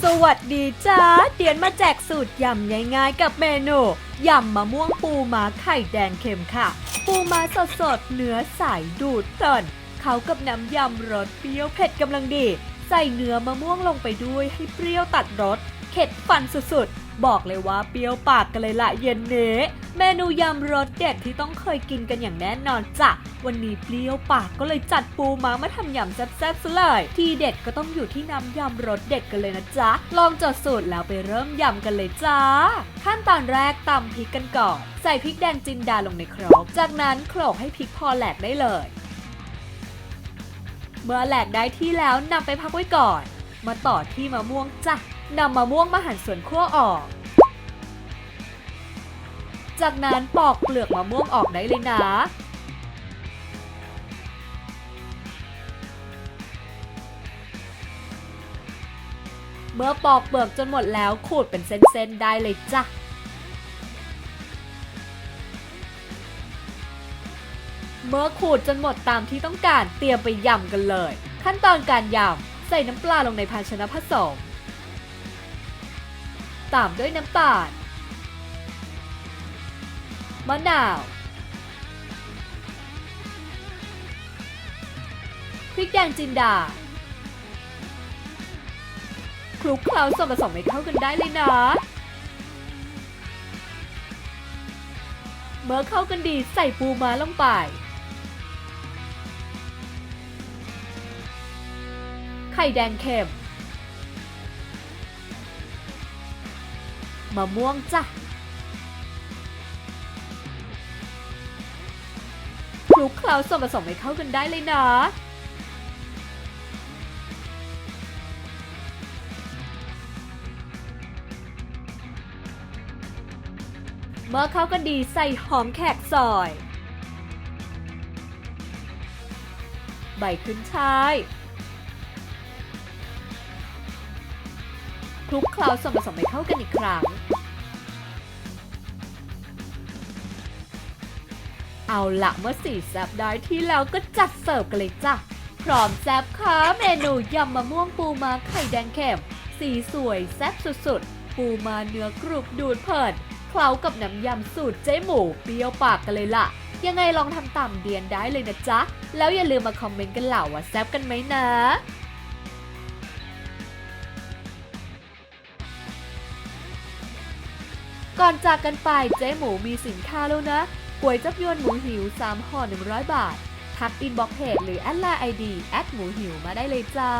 สวัสดีจ้าเดียนมาแจกสูตรยำง่ายๆกับเมนูยำมะม่วงปูมาไข่แดงเค็มค่ะ ปูมาสดๆเนื้อใสดูดเพลินเขากับน้ำยำรสเปรี้ยวเผ็ดกำลังดี ใส่เนื้อมะม่วงลงไปด้วยให้เปรี้ยวตัดรสเข็ดฟันสุดๆ บอกเลยว่าเปรี้ยวปากกันเลยละเย็นเนี้เมนูยำรสเด็ดที่ต้องเคยกินกันอย่างแน่นอนจ้ะ วันนี้เปรี้ยวปากก็เลยจัดปูม้ามาทำยำแซ่บๆซะเลย ที่เด็ดก็ต้องอยู่ที่น้ำยำรสเด็ดกันเลยนะจ๊ะ ลองจดสูตรแล้วไปเริ่มยำกันเลยจ้า ขั้นตอนแรกตำพริกกันก่อน ใส่พริกแดงจินดาลงในครก จากนั้นโขลกให้พริกพอแหลกได้เลย เมื่อแหลกได้ที่แล้วนำไปพักไว้ก่อน มาต่อที่มะม่วงจ้ะนำมะม่วงมาหั่นส่วนขั้วออก จากนั้นปอกเปลือกมะม่วงออกได้เลยนะ เมื่อปอกเปลือกจนหมดแล้วขูดเป็นเส้นๆได้เลยจ้ะเมื่อขูดจนหมดตามที่ต้องการเตรียมไปยำกันเลย ขั้นตอนการยำ ส่น้ำปลาลงในภาชนะผสม ตามด้วยน้ำตาล มะนาว พริกแดงจินดา คลุกเคล้าส่วนผสมให้เข้ากันได้เลยนะ เมื่อเข้ากันดีใส่ปูม้าลงไป ข่แดงเค็มมะม่วงจ้ะคลุกเคล้าส่วนผสมให้เข้ากันได้เลยนะเมื่อเข้ากันดีใส่หอมแขกซอย ใบขึ้นช่าย ลุกเคล้าส่วนผสมให้เข้ากันอีกครั้ง เอาละเมื่อสีแซบได้ที่แล้วก็จัดเสิร์ฟกันเลยจ้ะ พร้อมแซบค่ะเมนูยำมะม่วงปูมาไข่แดงเค็มสีสวยแซบสุดๆ ปูมาเนื้อกรุบดูดเพลินเคล้ากับน้ำยำสูตรเจ๊หมูเปรี้ยวปากกันเลยล่ะ ยังไงลองทำตามเดียนได้เลยนะจ๊ะ แล้วอย่าลืมมาคอมเมนต์กันเหล่าว่าแซบกันไหมนะ ก่อนจากกันไปเจ๊หมูมีสินค้าแล้วนะก๋วยจับยวนหมูหิว 3ห่อ100 บาท ทักอินบ็อกเพจหรือแอดไลน์ไอดีแอดหมูหิวมาได้เลยจ้า